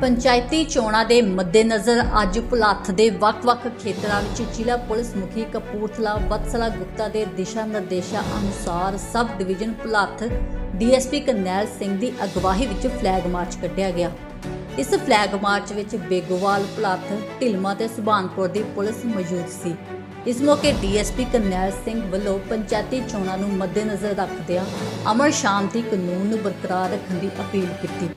ਪੰਚਾਇਤੀ ਚੋਣਾਂ ਦੇ ਮੱਦੇਨਜ਼ਰ ਅੱਜ ਭੁਲੱਥ ਦੇ ਵੱਖ-ਵੱਖ ਖੇਤਰਾਂ ਵਿੱਚ ਜ਼ਿਲ੍ਹਾ ਪੁਲਿਸ ਮੁਖੀ ਕਪੂਰਥਲਾ, ਵਤਸਲਾ, ਗੁਪਤਾ ਦੇ ਦਿਸ਼ਾ ਨਿਰਦੇਸ਼ਾਂ ਅਨੁਸਾਰ sub division Bholath DSP Karnail Singh ਦੀ ਅਗਵਾਈ ਵਿੱਚ ਫਲੈਗ ਮਾਰਚ ਕੱਢਿਆ ਗਿਆ। ਇਸ ਫਲੈਗ ਮਾਰਚ ਵਿੱਚ ਬੇਗੋਵਾਲ ਭੁਲੱਥ ਢਿਲਮਾ ਤੇ ਸੁਭਾਨਪੁਰ ਦੀ ਪੁਲਿਸ ਮੌਜੂਦ ਸੀ। ਇਸ ਮੌਕੇ ਡੀਐਸਪੀ ਕਰਨੈਲ ਸਿੰਘ ਵੱਲੋਂ ਪੰਚਾਇਤੀ ਚੋਣਾਂ ਨੂੰ ਮੱਦੇਨਜ਼ਰ ਰੱਖਦਿਆਂ ਅਮਰ ਸ਼ਾਂਤੀ ਕਾਨੂੰਨ ਨੂੰ ਬਰਕਰਾਰ ਰੱਖਣ ਦੀ ਅਪੀਲ ਕੀਤੀ।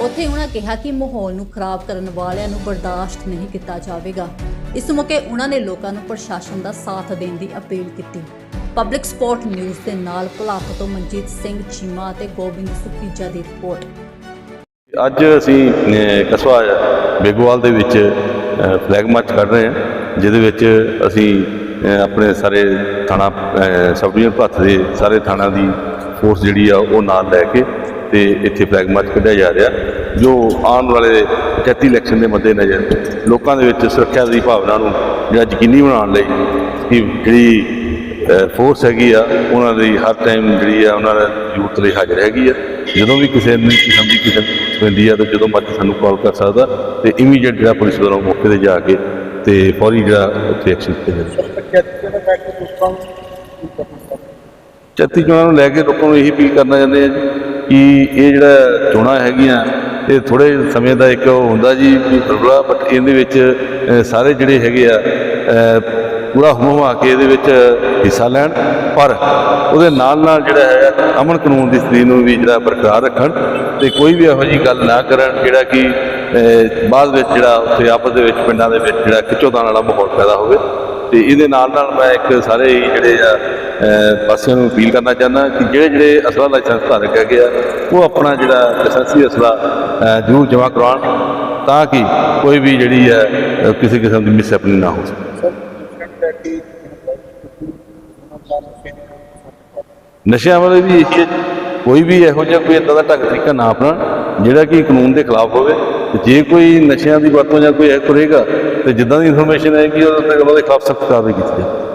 ਉੱਥੇ ਉਹਨਾਂ ਕਿਹਾ ਕਿ ਮਾਹੌਲ ਨੂੰ ਖਰਾਬ ਕਰਨ ਵਾਲਿਆਂ ਨੂੰ ਬਰਦਾਸ਼ਤ ਨਹੀਂ ਕੀਤਾ ਜਾਵੇਗਾ। ਇਸ ਮੌਕੇ ਉਹਨਾਂ ਨੇ ਲੋਕਾਂ ਨੂੰ ਪ੍ਰਸ਼ਾਸਨ ਦਾ ਸਾਥ ਦੇਣ ਦੀ ਅਪੀਲ ਕੀਤੀ। ਪਬਲਿਕ ਸਪੋਰਟ ਨਿਊਜ਼ ਦੇ ਨਾਲ ਭੁਲਾਕ ਤੋਂ ਮਨਜੀਤ ਸਿੰਘ ਚੀਮਾ ਅਤੇ ਗੋਬਿੰਦ ਸੁਖੀਜਾ ਦੀ ਰਿਪੋਰਟ। ਅੱਜ ਅਸੀਂ ਅਹ, ਕਸਬਾ ਬੇਗੋਵਾਲ ਦੇ ਵਿੱਚ ਫਲੈਗ ਮਾਰਚ ਕਰ ਰਹੇ ਹਾਂ ਜਿਹਦੇ ਵਿੱਚ ਅਸੀਂ ਆਪਣੇ ਸਾਰੇ ਥਾਣਾ ਅਹ, ਸਬ ਡਿਵੀਜ਼ਨ ਭੱਤ ਦੇ ਸਾਰੇ ਥਾਣਾ ਦੀ ਫੋਰਸ ਜਿਹੜੀ ਆ ਉਹ ਨਾਲ ਲੈ ਕੇ ਤੇ ਇੱਥੇ ਫਲੈਗ ਮਾਰਚ ਕੱਢਿਆ ਜਾ ਰਿਹਾ, ਜੋ ਆਉਣ ਵਾਲੇ ਪੰਚਾਇਤੀ ਇਲੈਕਸ਼ਨ ਦੇ ਮੱਦੇਨਜ਼ਰ ਲੋਕਾਂ ਦੇ ਵਿੱਚ ਸੁਰੱਖਿਆ ਦੀ ਭਾਵਨਾ ਨੂੰ ਜਿਹੜਾ ਯਕੀਨੀ ਬਣਾਉਣ ਲਈ ਕਿ ਜਿਹੜੀ ਫੋਰਸ ਹੈਗੀ ਆ, ਉਹਨਾਂ ਦੀ ਹਰ ਟਾਈਮ ਜਿਹੜੀ ਆ, ਉਹਨਾਂ ਦਾ ਯੂਥ ਲਈ ਹਾਜ਼ਰ ਹੈਗੀ ਆ। ਜਦੋਂ ਵੀ ਕਿਸੇ ਨੂੰ ਕਿਸਮ ਦੀ ਕਿਸੇ ਪੈਂਦੀ ਆ, ਤਾਂ ਜਦੋਂ ਮਰਜ਼ੀ ਸਾਨੂੰ ਕਾਲ ਕਰ ਸਕਦਾ ਤੇ ਇਮੀਡੀਏਟ ਜਿਹੜਾ ਪੁਲਿਸ ਵੱਲੋਂ ਮੌਕੇ ਤੇ ਜਾ ਕੇ ਤੇ ਫੌਰੀ ਜਿਹੜਾ ਉੱਥੇ ਐਕਸ਼ਨ ਕੀਤਾ ਜਾਂਦਾ ਚੱਤੀ ਚੋਣਾਂ ਨੂੰ ਲੈ ਕੇ ਲੋਕਾਂ ਨੂੰ ਇਹੀ ਅਪੀਲ ਕਰਨਾ ਚਾਹੁੰਦੇ ਆ ਜੀ। ਕਿ ਇਹ ਜਿਹੜਾ ਚੋਣਾਂ ਹੈਗੀਆਂ ਇਹ ਥੋੜੇ ਸਮੇਂ ਦਾ ਇੱਕ ਉਹ ਹੁੰਦਾ ਜੀ ਬਲਬਲਾ ਬਟ ਇਹਦੇ ਵਿੱਚ ਸਾਰੇ ਜਿਹੜੇ ਹੈਗੇ ਆ ਅ, ਪੂਰਾ ਹੁਮਾ ਕੇ ਇਹਦੇ ਵਿੱਚ ਹਿੱਸਾ ਲੈਣ ਪਰ ਉਹਦੇ ਨਾਲ ਨਾਲ ਜਿਹੜਾ ਹੈ ਅਮਨ ਕਾਨੂੰਨ ਦੀ ਸਥਿਤੀ ਨੂੰ ਵੀ ਜਿਹੜਾ ਬਰਕਰਾਰ ਰੱਖਣ ਤੇ ਕੋਈ ਵੀ ਇਹੋ ਜਿਹੀ ਗੱਲ ਨਾ ਕਰਨ ਜਿਹੜਾ ਕਿ ਬਾਅਦ ਵਿੱਚ ਜਿਹੜਾ ਉੱਥੇ ਆਪਸ ਦੇ ਵਿੱਚ ਪਿੰਡਾਂ ਦੇ ਵਿੱਚ ਜਿਹੜਾ ਖਿੱਚੋਤਾਣ ਵਾਲਾ ਮਾਹੌਲ ਪੈਦਾ ਹੋਵੇ। ਤੇ ਇਹਦੇ ਨਾਲ ਨਾਲ ਮੈਂ ਇੱਕ ਸਾਰੇ ਹੀ ਜਿਹੜੇ ਆ ਪਾਸਿਆਂ ਨੂੰ ਅਪੀਲ ਕਰਨਾ ਚਾਹੁੰਦਾ ਕਿ ਜਿਹੜੇ ਜਿਹੜੇ ਅਸਲਾ ਲਾਇਸੈਂਸ ਧਾਰਕ ਹੈਗੇ ਆ ਉਹ ਆਪਣਾ ਜਿਹੜਾ ਲਾਇਸੈਂਸੀ ਅਸਲਾ ਜ਼ਰੂਰ ਜਮ੍ਹਾਂ ਕਰਵਾਉਣ ਤਾਂ ਕਿ ਕੋਈ ਵੀ ਜਿਹੜੀ ਹੈ ਕਿਸੇ ਕਿਸਮ ਦੀ ਮਿਸਹੈਪਨਿੰਗ ਨਾ ਹੋ ਸਕੇ। ਨਸ਼ਿਆਂ ਵਾਲੇ ਵੀ ਇਹੀ ਕੋਈ ਵੀ ਇਹੋ ਜਿਹਾ ਕੋਈ ਇਦਾਂ ਦਾ ਢੰਗ ਤਰੀਕਾ ਨਾ ਆਪਣਾ ਜਿਹੜਾ ਕਿ ਕਾਨੂੰਨ ਦੇ ਖਿਲਾਫ ਹੋਵੇ। ਤੇ ਜੇ ਕੋਈ ਨਸ਼ਿਆਂ ਦੀ ਵਰਤੋਂ ਜਾਂ ਕੋਈ ਇਹ ਕਰੇਗਾ ਤੇ ਜਿੱਦਾਂ ਦੀ ਇਨਫੋਰਮੇਸ਼ਨ ਆਏਗੀ ਉਹਦੇ ਖਿਲਾਫ ਸਖਤ ਕਾਰਵਾਈ ਕੀਤੀ ਜਾਵੇ।